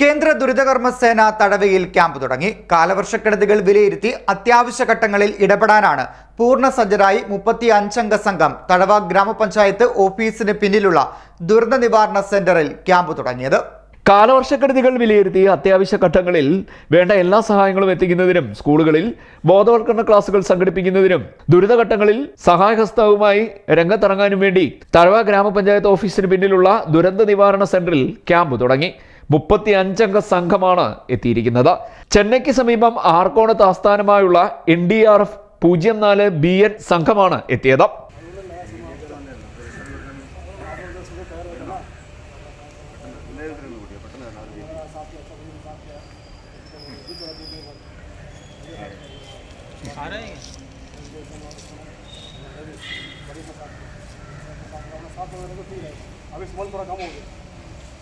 കേന്ദ്ര ദുരിതകർമ്മ സേന തടവയിൽ ക്യാമ്പ് തുടങ്ങി. കാലവർഷക്കെടുതികൾ വിലയിരുത്തി അത്യാവശ്യ ഘട്ടങ്ങളിൽ ഇടപെടാനാണ് പൂർണ സജ്ജരായി മുപ്പത്തി അഞ്ചംഗ സംഘം തടവ ഗ്രാമപഞ്ചായത്ത് ഓഫീസിന് പിന്നിലുള്ള ദുരന്ത നിവാരണ സെന്ററിൽ ക്യാമ്പ് തുടങ്ങിയത്. കാലവർഷക്കെടുതികൾ വിലയിരുത്തി അത്യാവശ്യ ഘട്ടങ്ങളിൽ വേണ്ട എല്ലാ സഹായങ്ങളും എത്തിക്കുന്നതിനും സ്കൂളുകളിൽ ബോധവൽക്കരണ ക്ലാസുകൾ സംഘടിപ്പിക്കുന്നതിനും ദുരിതഘട്ടങ്ങളിൽ സഹായഹസ്തവുമായി രംഗത്തിറങ്ങാനും വേണ്ടി തഴവ ഗ്രാമപഞ്ചായത്ത് ഓഫീസിന് പിന്നിലുള്ള ദുരന്ത നിവാരണ സെന്ററിൽ ക്യാമ്പ് തുടങ്ങി. മുപ്പത്തി അഞ്ചംഗ സംഘമാണ് എത്തിയിരിക്കുന്നത് ചെന്നൈക്ക് സമീപം ആർക്കോണത്ത് ആസ്ഥാനമായുള്ള എൻ ഡി ആർ എഫ് പൂജ്യം നാല് ബി എൻ സംഘമാണ് എത്തിയത് अभी स्मॉल थोड़ा कम हो गया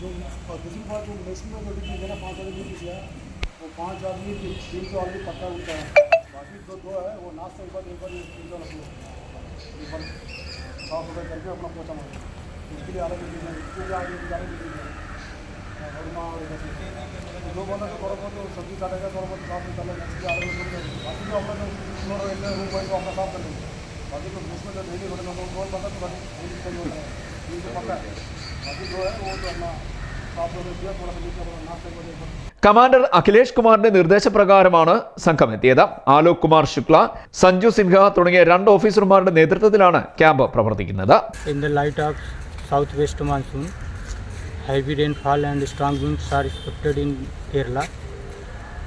जो दूसरी बात, जो मैक्सिमम जो डिग्री देना पाँच आदमी डिग्री दिया वो पाँच आदमी की तीन तो आदमी पक्का होता है। बाकी जो दो है, वो नाश्ता एक बार एक बार तीन का रखो साफ़ रुपये करके अपना पोचा मारो। उसके लिए अलग डिग्री उसके लिए आगे अलग डिग्री और माँ दो तो बंदा तो करो तो सब्ज़ी काटेगा करो तो साफ़ निकालेगा आगे बाकी जो अपना रूम तो अपना साफ़ कर लेंगे बाकी तो उसमें तो बंदा तो बाकी है। കമാൻഡർ അഖിലേഷ് കുമാറിന്റെ നിർദ്ദേശപ്രകാരമാണ് സംഘം എത്തിയത് ആലോക് കുമാർ ശുക്ല സഞ്ജു സിൻഹ തുടങ്ങിയ രണ്ട് ഓഫീസർമാരുടെ നേതൃത്വത്തിലാണ് ക്യാമ്പ് പ്രവർത്തിക്കുന്നത്. In the light of south west monsoon heavy rainfall and strong winds are expected in Kerala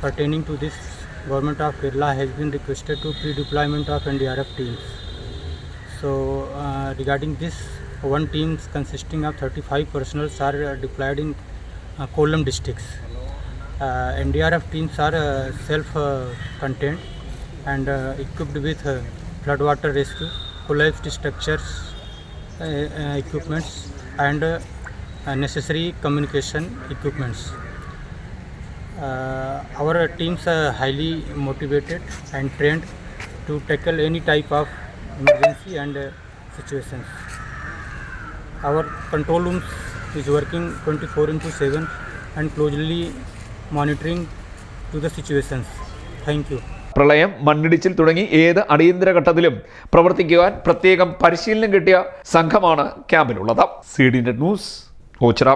pertaining to this government of Kerala has been requested to pre-deployment of NDRF teams. So uh, regarding this one team consisting of 35 personnel are uh, deployed in uh, Kollam districts. Uh, NDRF teams are uh, self-contained and uh, equipped with uh, floodwater rescue, collapsed structures, equipments, and necessary communication equipments. Our teams are highly motivated and trained to tackle any type of emergency and situations. Our control room is working 24 into 7 and closely monitoring to the situations. Thank you. പ്രളയം മണ്ണിടിച്ചിൽ തുടങ്ങി ഏത് അടിയന്തര ഘട്ടത്തിലും പ്രവർത്തിക്കുവാൻ പ്രത്യേകം പരിശീലനം കിട്ടിയ സംഘമാണ് ക്യാമ്പിലുള്ളത് സി ഡി ന്യൂസ് ഓച്ചിറ